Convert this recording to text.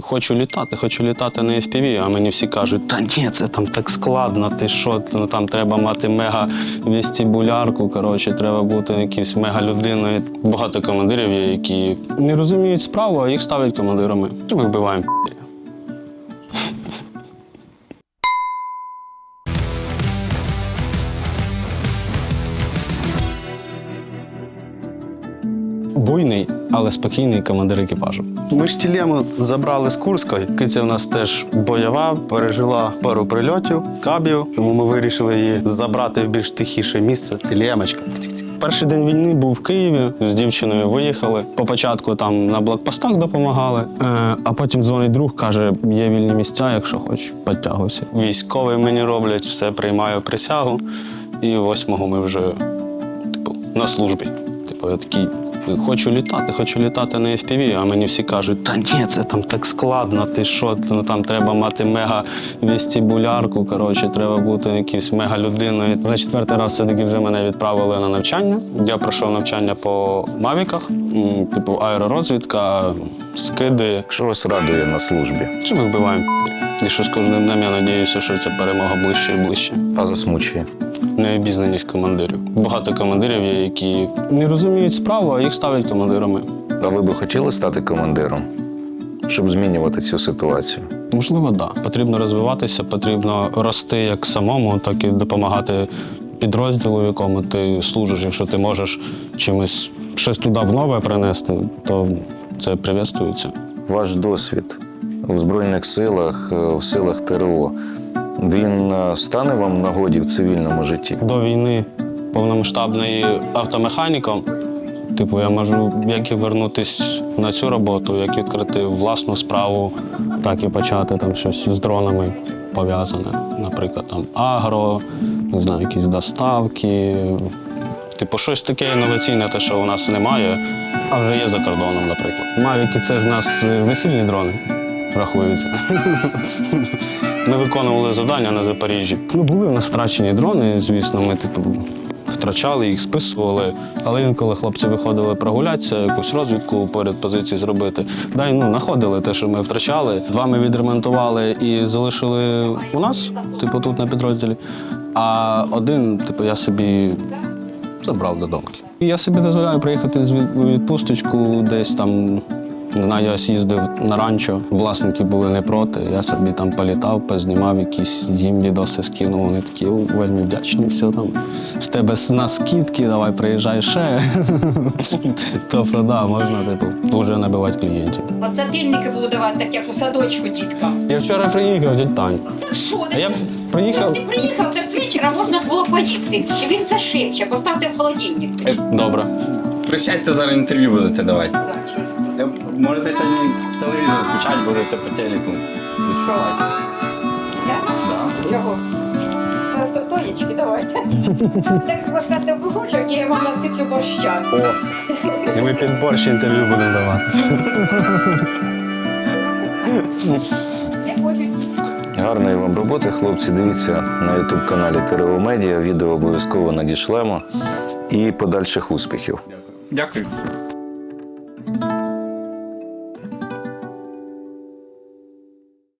хочу літати, хочу літати на FPV, а мені всі кажуть, та ні, це там так складно, ти що, ну, там треба мати мега вестибулярку, коротше, треба бути якимось мега людиною. Багато командирів є, які не розуміють справу, а їх ставлять командирами. Ми вбиваємо? Буйний, але спокійний командир екіпажу. Ми ж тілему забрали з Курської. Киця в нас теж бойова, пережила пару прильотів, кабів. Тому ми вирішили її забрати в більш тихіше місце. Тілемочка. Перший день війни був в Києві. З дівчиною виїхали. По початку там на блокпостах допомагали. Е, а потім дзвонить друг, каже: є вільні місця, якщо хочеш, підтягуйся. Військові мені роблять, все приймаю присягу. І восьмого ми вже типу, на службі. Типу, я такий. Хочу літати, хочу літати на FPV, а мені всі кажуть, та ні, це там так складно, ти що, це, ну, там треба мати мега вестибулярку, коротше, треба бути якимось мега людиною. На четвертий раз все-таки вже мене відправили на навчання. Я пройшов навчання по мавіках, типу аеророзвідка, скиди. Що вас радує на службі? Чи ми вбиваємо? І що з кожним днем я надіюся, що ця перемога ближче і ближче А засмучує? Необізнаність командирів. Багато командирів є, які не розуміють справу, а їх ставлять командирами. А ви би хотіли стати командиром, щоб змінювати цю ситуацію? Можливо, так. Да. Потрібно розвиватися, потрібно рости як самому, так і допомагати підрозділу, в якому ти служиш. Якщо ти можеш чимось щось туди в нове принести, то це привітствується. Ваш досвід у Збройних силах, е, в силах ТРО, він е, стане вам нагоді в цивільному житті? До війни повномасштабної автомеханіком. Типу, я можу як і вернутися на цю роботу, як і відкрити власну справу, так і почати там щось з дронами пов'язане. Наприклад, там агро, не знаю, якісь доставки. Типу, щось таке інноваційне, те, що у нас немає, а вже є за кордоном, наприклад. Мавіки це в нас е, весільні дрони рахуються. Ми виконували завдання на Запоріжжі. Ну, були в нас втрачені дрони, звісно, ми типу. Втрачали їх, списували, але інколи хлопці виходили прогулятися, якусь розвідку поряд позиції зробити. Да, і, ну, знаходили те, що ми втрачали. Два ми відремонтували і залишили у нас, типу, тут на підрозділі. А один, типу, я собі забрав додому. Я собі дозволяю приїхати з від- відпусточку десь там. Не знаю, я їздив на ранчо, власники були не проти. Я собі там політав, познімав якісь їм відоси скинув. Вони такі вельми вдячні, все там. З тебе с- на скидки, давай приїжджай ще. Тобто, да, можна типу, вже набивати клієнтів. Подзатильники буду давати, так як у садочку діткам. Я вчора приїхав, дядь Тань. Так що, я приїхав. ти приїхав, так з вечора можна ж було поїсти. І він зашибче, поставте в холодильник. Добре. Присядьте зараз інтерв'ю будете давати. Завтра. Е, Можете сьогодні телевізор включати, будете по телеку виступати. Да. Чого? Та, то- Тонечки, давайте. Так поставте в вугочок, я вам насиплю борща. І ми під борщ інтерв'ю будемо давати. Хочуть. Гарної вам роботи, хлопці. Дивіться на ютуб каналі ТРО Медіа. Відео обов'язково надішлемо і подальших успіхів. Дякую.